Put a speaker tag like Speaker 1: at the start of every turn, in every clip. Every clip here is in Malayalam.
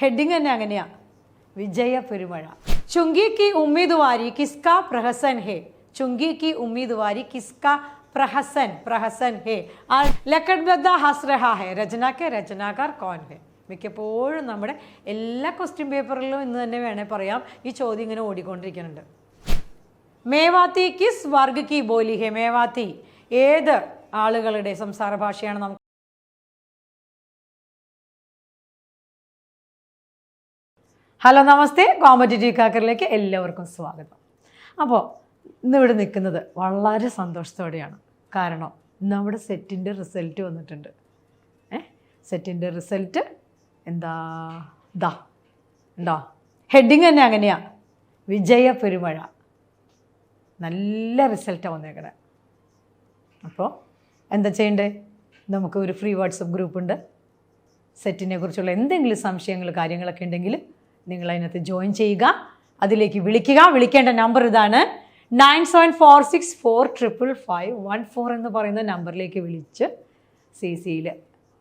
Speaker 1: ഹെഡിങ് തന്നെ അങ്ങനെയാ. വിജയ പെരുമഴ. ചുങ്കി കി ഉമ്മീദ്വാരി കിസ്ക പ്രഹസൻ ഹേ. ചുങ്കി കി ഉമ്മീദ്വാരി കിസ്ക പ്രഹസൻ പ്രഹസൻ ഹേ. ആ ലക്കഡ് ബദ്ദ ഹസ് ഹേ. രചന കെ രചനാകാർ കോൻ ഹേ. മിക്കപ്പോഴും നമ്മുടെ എല്ലാ ക്വസ്റ്റ്യൻ പേപ്പറിലും ഇന്ന് തന്നെ വേണേൽ പറയാം. ഈ ചോദ്യം ഇങ്ങനെ ഓടിക്കൊണ്ടിരിക്കുന്നുണ്ട്. മേവാത്തി കിസ് വർഗ് കി ബോലി ഹെ. മേവാത്തി ഏത് ആളുകളുടെ സംസാര ഭാഷയാണ് നമുക്ക് ഹലോ നമസ്തേ. കോമ്പറ്റേറ്റീവ് കാക്കറിലേക്ക് എല്ലാവർക്കും സ്വാഗതം. അപ്പോൾ ഇന്നിവിടെ നിൽക്കുന്നത് വളരെ സന്തോഷത്തോടെയാണ്. കാരണം നമ്മുടെ സെറ്റിന്റെ റിസൾട്ട് വന്നിട്ടുണ്ട്. ഏ? സെറ്റിന്റെ റിസൾട്ട് എന്താ? ദാ. ഉണ്ടോ? ഹെഡിങ് തന്നെ അങ്ങനെയാണ് വിജയ പെരുമഴ. നല്ല റിസൾട്ടാണ് വന്നേക്കണേ. അപ്പോൾ എന്താ ചെയ്യണ്ടേ? നമുക്ക് ഒരു ഫ്രീ വാട്സപ്പ് ഗ്രൂപ്പ് ഉണ്ട്. സെറ്റിനെ കുറിച്ചുള്ള എന്തെങ്കിലും സംശയങ്ങൾ കാര്യങ്ങളൊക്കെ ഉണ്ടെങ്കിൽ നിങ്ങൾ അതിനകത്ത് ജോയിൻ ചെയ്യുക. അതിലേക്ക് വിളിക്കുക. വിളിക്കേണ്ട നമ്പർ ഇതാണ് nine seven four six four triple five one four എന്ന് പറയുന്ന നമ്പറിലേക്ക് വിളിച്ച് സി സിയിൽ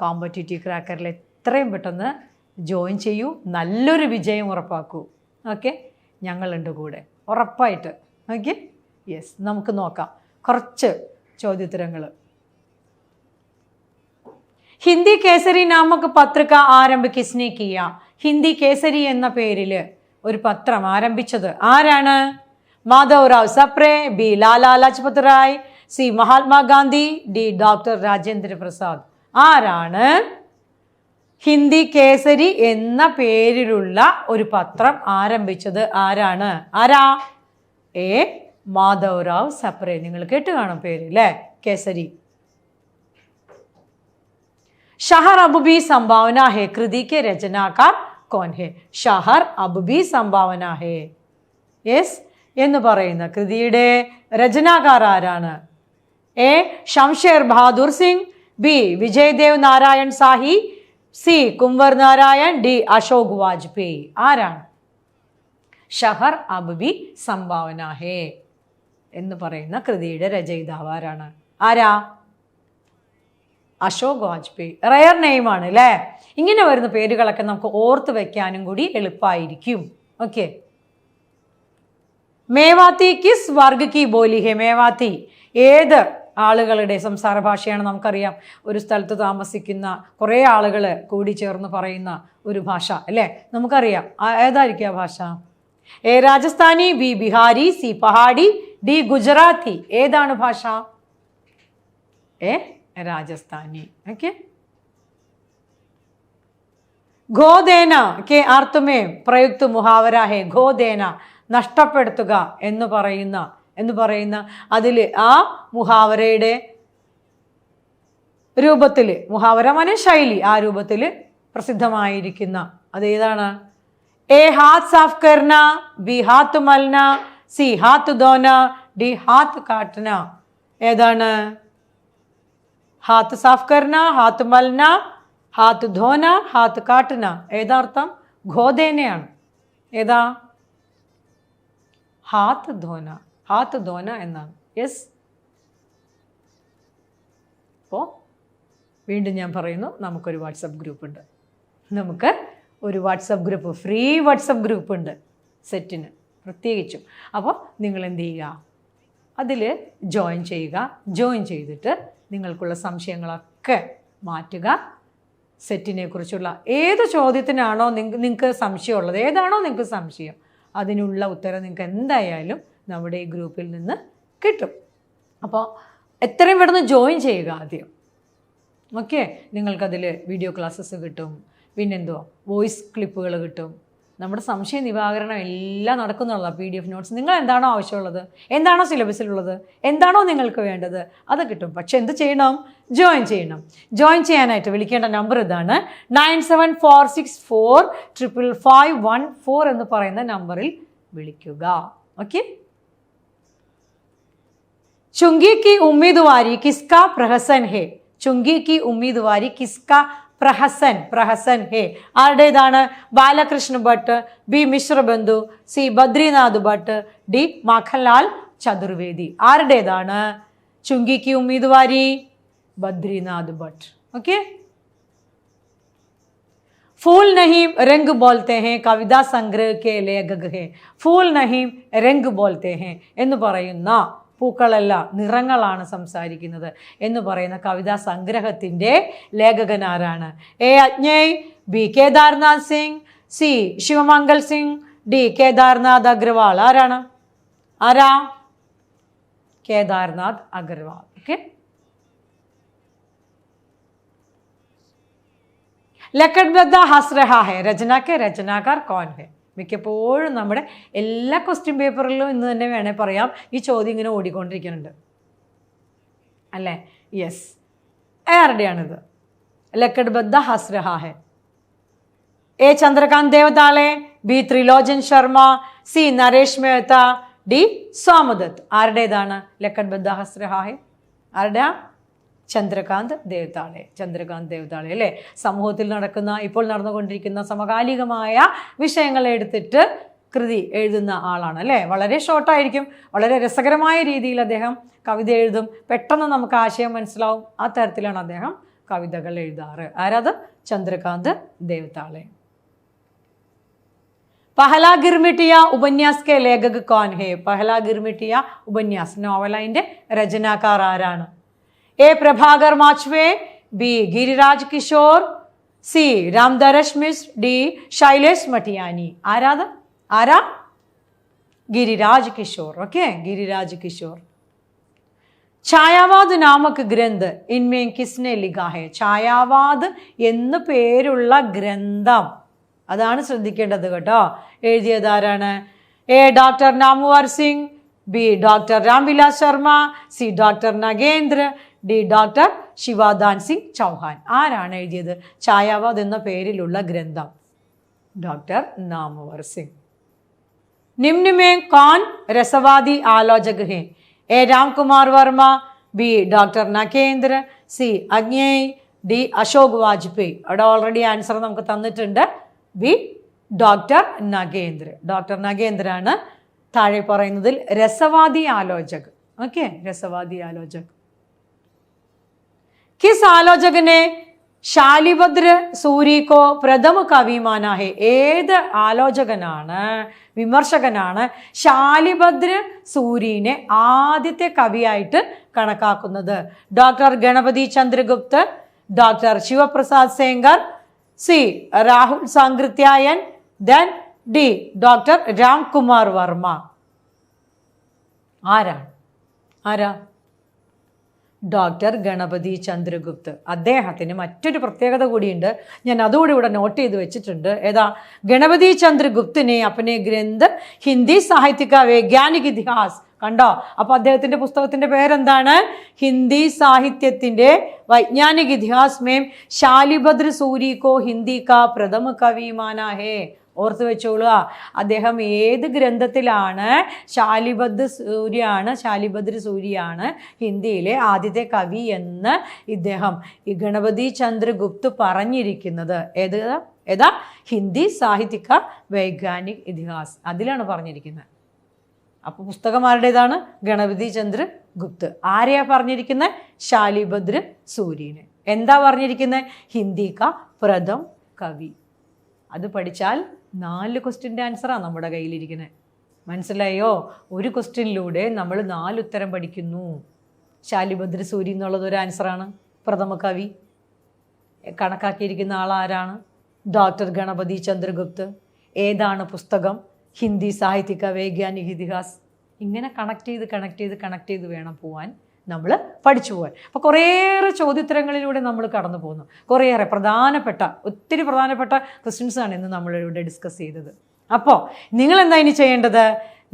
Speaker 1: കോമ്പറ്റേറ്റീവ് ക്രാക്കറിൽ എത്രയും പെട്ടെന്ന് ജോയിൻ ചെയ്യൂ. നല്ലൊരു വിജയം ഉറപ്പാക്കൂ. ഓക്കെ ഞങ്ങളുണ്ട് കൂടെ. ഉറപ്പായിട്ട്. ഓക്കെ യെസ് നമുക്ക് നോക്കാം. കുറച്ച് ചോദ്യോത്തരങ്ങൾ. ഹിന്ദി കേസരി നാമക് പത്രിക ആരംഭ കിസ്നെ കിയ ഹിന്ദി കേസരി എന്ന പേരിൽ ഒരു പത്രം ആരംഭിച്ചത് ആരാണ്? Madhav Rao Sapre B Lala Lajpat Rai C Mahatma Gandhi D doctor Rajendra Prasad. ആരാണ്? ഹിന്ദി കേസരി എന്ന പേരിലുള്ള ഒരു പത്രം ആരംഭിച്ചത് ആരാണ്? ആരാ? എ മാധവ് റാവ് സപ്രേ. നിങ്ങൾ കേട്ട് കാണും പേര് അല്ലേ കേസരി. ഷഹർ അബുബി സംഭാവന ഹെ के रचनाकार कौन കോൻ ഹെ? ഷഹർ അബുബി സംഭാവന है യെസ് എന്ന് പറയുന്ന കൃതിയുടെ രചനാകാർ ആരാണ്? A Shamsher Bahadur Singh. B Vijaydev Narayan Sahi. C Kunwar Narayan. D Ashok Vajpeyi. ആരാണ്? ഷഹർ അബുബി സംഭാവന ഹേ എന്ന് പറയുന്ന കൃതിയുടെ രചയിതാവ് ആരാണ്? ആരാ? അശോക് വാജ്പേയി. റയർ നെയിമാണ് അല്ലേ ഇങ്ങനെ വരുന്ന പേരുകളൊക്കെ നമുക്ക് ഓർത്ത് വെക്കാനും കൂടി എളുപ്പമായിരിക്കും ഓക്കെ മേവാത്തി കിസ് വർഗ് കി ബോലി ഹെ മേവാത്തി. ഏത് ആളുകളുടെ സംസാര ഭാഷയാണ് നമുക്കറിയാം. ഒരു സ്ഥലത്ത് താമസിക്കുന്ന കുറേ ആളുകൾ കൂടി ചേർന്ന് പറയുന്ന ഒരു ഭാഷ അല്ലേ? നമുക്കറിയാം. ഏതായിരിക്കും ആ ഭാഷ? A Rajasthani B Bihari C Pahadi D Gujarati. ഏതാണ് ഭാഷ? ए രാജസ്ഥാനി. ഓക്കെ ഗോദേന കെ ആർത്തുമേ പ്രയുക്ത് മുഹാവരാഹേ ഗോദേന നഷ്ടപ്പെടുത്തുക എന്ന് പറയുന്ന എന്ന് പറയുന്ന അതിൽ ആ മുഹാവരയുടെ രൂപത്തിൽ മുഹാവര മന ശൈലി ആ രൂപത്തിൽ പ്രസിദ്ധമായിരിക്കുന്ന അതേതാണ്? എ ഹാത്ത് സാഫ് കർണ ബി ഹാത്ത് മൽന സി ഹാത്ത് ദോന ഡി ഹാത്ത് കാട്ടന ഏതാണ്? ഹാത്ത് സാഫ് കർന ഹാത്ത് മൽന ഹാത്ത് ധോന ഹാത്ത് കാട്ടന. ഏതാർത്ഥം? ഘോദേനയാണ്. ഏതാ? ഹാത്ത് ധോന. ഹാത്ത് ധോന എന്നാണ്. യെസ് അപ്പോൾ വീണ്ടും ഞാൻ പറയുന്നു. നമുക്കൊരു വാട്സപ്പ് ഗ്രൂപ്പ് ഉണ്ട്. നമുക്ക് ഒരു WhatsApp group free WhatsApp group ഉണ്ട് സെറ്റിന്. പ്രത്യേകിച്ചും. അപ്പോൾ നിങ്ങൾ എന്ത് ചെയ്യുക? അതിൽ ജോയിൻ ചെയ്യുക. ജോയിൻ ചെയ്തിട്ട് നിങ്ങൾക്കുള്ള സംശയങ്ങളൊക്കെ മാറ്റുക. സെറ്റിനെ കുറിച്ചുള്ള ഏത് ചോദ്യത്തിനാണോ നിങ്ങൾക്ക് സംശയമുള്ളത് ഏതാണോ നിങ്ങൾക്ക് സംശയം അതിനുള്ള ഉത്തരം നിങ്ങൾക്ക് എന്തായാലും നമ്മുടെ ഈ ഗ്രൂപ്പിൽ നിന്ന് കിട്ടും. അപ്പോൾ എത്രയും പെട്ടെന്ന് ജോയിൻ ചെയ്യുക ആദ്യം. ഓക്കെ നിങ്ങൾക്കതിൽ വീഡിയോ ക്ലാസ്സസ് കിട്ടും. പിന്നെന്തോ വോയിസ് ക്ലിപ്പുകൾ കിട്ടും. നമ്മുടെ സംശയ നിവാരണം എല്ലാം നടക്കുന്നുള്ളതാണ് പി ഡി എഫ് നോട്ട്സ് നിങ്ങൾ എന്താണോ ആവശ്യമുള്ളത്? എന്താണോ സിലബസിലുള്ളത്? എന്താണോ നിങ്ങൾക്ക് വേണ്ടത്? അത് കിട്ടും. പക്ഷേ എന്ത് ചെയ്യണം? ജോയിൻ ചെയ്യണം. ജോയിൻ ചെയ്യാനായിട്ട് വിളിക്കേണ്ട നമ്പർ ഇതാണ് nine seven four six four triple five one four എന്ന് പറയുന്ന നമ്പറിൽ വിളിക്കുക. ഓക്കെ ചുങ്കി കി ഉമ്മീദ് വാരി കിസ്ക പ്രഹസൻ ഹേ. ചുങ്കി കി ഉമ്മീദ് വാരി കിസ്ക പ്രഹസൻ പ്രഹസൻ ഹേ ആരുടേതാണ് Balakrishna Bhatt B Mishra Bandhu C Badrinath Bhatt D Makhanlal Chaturvedi ആരുടേതാണ് ചുങ്കിക്ക് ഉമ്മീദ്വാരി ബദ്രിനാഥ് ഭട്ട് ഓക്കെ फूल नहीं रंग बोलते हैं കവിതാ സംഗ്രഹ കെ ലേഖക ഹേ ഫൂൽ നഹീം രംഗ് ബോൽത്തെ ഹേ എന്ന് പറയുന്ന പൂക്കളല്ല നിറങ്ങളാണ് സംസാരിക്കുന്നത് എന്ന് പറയുന്ന കവിതാ സംഗ്രഹത്തിന്റെ ലേഖകൻ ആരാണ്? A Agyeya B Kedarnath Singh C Shivmangal Singh D Kedarnath Agarwal ആരാണ്? ആരാ? കേദാർനാഥ് അഗർവാൾ ഓക്കെ. ലക്കഡ്ബദ്ദ ഹസ്രഹ ഹെ രചനാക്കെ രചനാകാർ കോൻ ഹെ. മിക്കപ്പോഴും നമ്മുടെ എല്ലാ ക്വസ്റ്റ്യൻ പേപ്പറിലും ഇന്ന് തന്നെ വേണേൽ പറയാം. ഈ ചോദ്യം ഇങ്ങനെ ഓടിക്കൊണ്ടിരിക്കുന്നുണ്ട്. അല്ലേ? യെസ് ആരുടെയാണിത്? ലക്കഡ്ബദ്ധ ഹസ്രഹ ഹെ A Chandrakant Devtale B Trilochan Sharma C Naresh Mehta D Somdatt ആരുടേതാണ് ലക്കഡ്ബദ്ധ ഹസ്രഹ ഹെ ആരുടെയാ? ചന്ദ്രകാന്ത് ദേവതാളെ ചന്ദ്രകാന്ത് ദേവതാളെ അല്ലേ? സമൂഹത്തിൽ നടക്കുന്ന ഇപ്പോൾ നടന്നുകൊണ്ടിരിക്കുന്ന സമകാലികമായ വിഷയങ്ങളെ എടുത്തിട്ട് കൃതി എഴുതുന്ന ആളാണ് അല്ലേ? വളരെ ഷോർട്ടായിരിക്കും വളരെ രസകരമായ രീതിയിൽ അദ്ദേഹം കവിത എഴുതും. പെട്ടെന്ന് നമുക്ക് ആശയം മനസ്സിലാവും. ആ തരത്തിലാണ് അദ്ദേഹം കവിതകൾ എഴുതാറ്. ആരാത്? ചന്ദ്രകാന്ത് ദേവതാളെ പഹല ഗിർമിട്ടിയ ഉപന്യാസ് കെ ലേഖക് കോൻഹേ. പഹല ഗിർമിട്ടിയ ഉപന്യാസ്. നോവലൈന്റെ രചനാക്കാർ ആരാണ്? A Prabhakar Machwe B Giriraj Kishore C Ramdarash Mishra D Shailesh Matiyani ആരാത്? ആരാ? ഗിരിരാജ് കിഷോർ. ഓക്കെ ഗിരിരാജ് കിഷോർ. ഛായാവാദ് നാമക് ഗ്രന്ഥ് ഇൻമേം കിസ്നെ ലിഖാഹെ. ഛായാവാദ് എന്ന് പേരുള്ള ഗ്രന്ഥം. അതാണ് ശ്രദ്ധിക്കേണ്ടത് കേട്ടോ. എഴുതിയത് ആരാണ്? A doctor Namvar Singh B doctor Ramvilas Sharma C doctor Nagendra D doctor Shivdan Singh Chauhan. ആരാണ് എഴുതിയത്? ഛായാവാദ് എന്ന പേരിലുള്ള ഗ്രന്ഥം. ഡോക്ടർ നാമവർ സിംഗ്. നിംനിമേ കോൻ രസവാദി ആലോചക ഹേ. A. Ramkumar Varma B. Doctor Nagendra C. Agyeya D. Ashok Vajpeyi. അവിടെ ഓൾറെഡി ആൻസർ നമുക്ക് തന്നിട്ടുണ്ട്. B doctor Nagendra. ഡോക്ടർ നഗേന്ദ്രാണ് താഴെ പറയുന്നതിൽ രസവാദി ആലോചക്. ഓക്കെ രസവാദി ആലോചക്. കിസ് ആലോചകനെ ശാലിഭദ്ര സൂരിക്കോ പ്രഥമ കവിമാന ഹേ ഏത് ആലോചകനാണ്? വിമർശകനാണ് ശാലിഭദ്ര സൂരിനെ ആദ്യത്തെ കവിയായിട്ട് കണക്കാക്കുന്നത്? Doctor Ganapati Chandragupt doctor Shivprasad Sengar C Rahul Sankrityayan then D doctor Ramkumar Verma. ആരാ? ആരാ? ഡോക്ടർ ഗണപതി ചന്ദ്രഗുപ്ത്. അദ്ദേഹത്തിന് മറ്റൊരു പ്രത്യേകത കൂടിയുണ്ട്. ഞാൻ അതുകൂടി ഇവിടെ നോട്ട് ചെയ്ത് വെച്ചിട്ടുണ്ട്. ഏതാ? ഗണപതി ചന്ദ്രഗുപ്തിനെ അപ്പനെ ഗ്രന്ഥ ഹിന്ദി സാഹിത്യക വൈജ്ഞാനിക ഇതിഹാസ്. കണ്ടോ? അപ്പൊ അദ്ദേഹത്തിന്റെ പുസ്തകത്തിന്റെ പേരെന്താണ്? ഹിന്ദി സാഹിത്യത്തിന്റെ വൈജ്ഞാനിക ഇതിഹാസ് മേം ശാലിഭദ്ര സൂരി കോ ഹിന്ദി കാ പ്രഥമ കവി മാനാ ഹേ. ഓർത്ത് വെച്ചോളുക അദ്ദേഹം ഏത് ഗ്രന്ഥത്തിലാണ്? ശാലിഭദ്ര സൂര്യാണ് ശാലിഭദ്ര സൂര്യാണ് ഹിന്ദിയിലെ ആദ്യത്തെ കവി എന്ന് ഇദ്ദേഹം ഈ ഗണപതി ചന്ദ്രഗുപ്ത് പറഞ്ഞിരിക്കുന്നത്. ഏത് ഏതാ? ഹിന്ദി സാഹിത്യക വൈജ്ഞാനിക് ഇതിഹാസ് അതിലാണ് പറഞ്ഞിരിക്കുന്നത്. അപ്പോൾ പുസ്തകം ആരുടേതാണ്? ഗണപതി ചന്ദ്ര ഗുപ്ത് ആരെയാ പറഞ്ഞിരിക്കുന്നത് ശാലിഭദ്ര സൂര്യന്. എന്താ പറഞ്ഞിരിക്കുന്നത് ഹിന്ദിക പ്രഥം കവി. അത് പഠിച്ചാൽ നാല് ക്വസ്റ്റ്യന്റെ ആൻസറാണ് നമ്മുടെ കയ്യിലിരിക്കുന്നത് മനസ്സിലായോ? ഒരു ക്വസ്റ്റ്യനിലൂടെ നമ്മൾ നാല് ഉത്തരം പഠിക്കുന്നു. ശാലിഭദ്ര സൂരി എന്നുള്ളത് ഒരു ആൻസറാണ് പ്രഥമ കവി. കണക്കാക്കിയിരിക്കുന്ന ആളാരാണ് ഡോക്ടർ ഗണപതി ചന്ദ്രഗുപ്ത്. ഏതാണ് പുസ്തകം? ഹിന്ദി സാഹിത്യക വൈജ്ഞാനിക ഇതിഹാസ്. ഇങ്ങനെ കണക്ട് ചെയ്ത് കണക്ട് ചെയ്ത് കണക്ട് ചെയ്ത് വേണം പോവാൻ. നമ്മൾ പഠിച്ചു പോകാൻ അപ്പോൾ കുറേയേറെ ചോദ്യോത്തരങ്ങളിലൂടെ നമ്മൾ കടന്നു പോകുന്നു കുറേയേറെ പ്രധാനപ്പെട്ട ഒത്തിരി പ്രധാനപ്പെട്ട ക്വസ്റ്റ്യൻസാണ് ഇന്ന് നമ്മളിവിടെ ഡിസ്കസ് ചെയ്തത്. അപ്പോൾ നിങ്ങളെന്താ ഇനി ചെയ്യേണ്ടത്?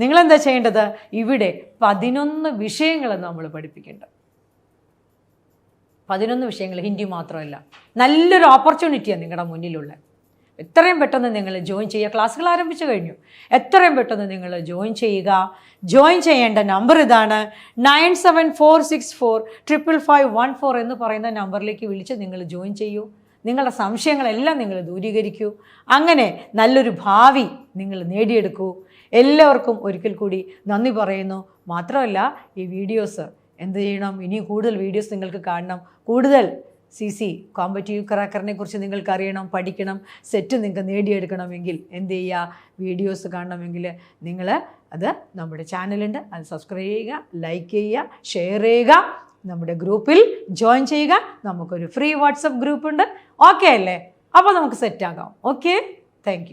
Speaker 1: നിങ്ങളെന്താ ചെയ്യേണ്ടത്? ഇവിടെ പതിനൊന്ന് വിഷയങ്ങൾ നമ്മൾ പഠിപ്പിക്കേണ്ടത് പതിനൊന്ന് വിഷയങ്ങൾ ഹിന്ദി മാത്രമല്ല. നല്ലൊരു ഓപ്പർച്യൂണിറ്റിയാണ് നിങ്ങളുടെ മുന്നിലുള്ള. എത്രയും പെട്ടെന്ന് നിങ്ങൾ ജോയിൻ ചെയ്യുക. ക്ലാസ്സുകൾ ആരംഭിച്ചു കഴിഞ്ഞു. എത്രയും പെട്ടെന്ന് നിങ്ങൾ ജോയിൻ ചെയ്യുക. ജോയിൻ ചെയ്യേണ്ട നമ്പർ ഇതാണ് nine seven four six four triple five one four എന്ന് പറയുന്ന നമ്പറിലേക്ക് വിളിച്ച് നിങ്ങൾ ജോയിൻ ചെയ്യൂ. നിങ്ങളുടെ സംശയങ്ങളെല്ലാം നിങ്ങൾ ദൂരീകരിക്കൂ. അങ്ങനെ നല്ലൊരു ഭാവി നിങ്ങൾ നേടിയെടുക്കൂ. എല്ലാവർക്കും ഒരിക്കൽ കൂടി നന്ദി പറയുന്നു. മാത്രമല്ല ഈ വീഡിയോസ് എന്ത് ചെയ്യണം? ഇനി കൂടുതൽ വീഡിയോസ് നിങ്ങൾക്ക് കാണണം. കൂടുതൽ സി സി കോമ്പറ്റീവ് ക്രാക്കറിനെ കുറിച്ച് നിങ്ങൾക്ക് അറിയണം പഠിക്കണം സെറ്റ് നിങ്ങൾക്ക് നേടിയെടുക്കണമെങ്കിൽ എന്ത് ചെയ്യുക? വീഡിയോസ് കാണണമെങ്കിൽ നിങ്ങൾ അത് നമ്മുടെ ചാനലുണ്ട് അത് സബ്സ്ക്രൈബ് ചെയ്യുക ലൈക്ക് ചെയ്യുക ഷെയർ ചെയ്യുക. നമ്മുടെ ഗ്രൂപ്പിൽ ജോയിൻ ചെയ്യുക. നമുക്കൊരു ഫ്രീ വാട്സപ്പ് ഗ്രൂപ്പ് ഉണ്ട്. ഓക്കെ അല്ലേ? അപ്പോൾ നമുക്ക് സെറ്റാകാം ഓക്കെ താങ്ക്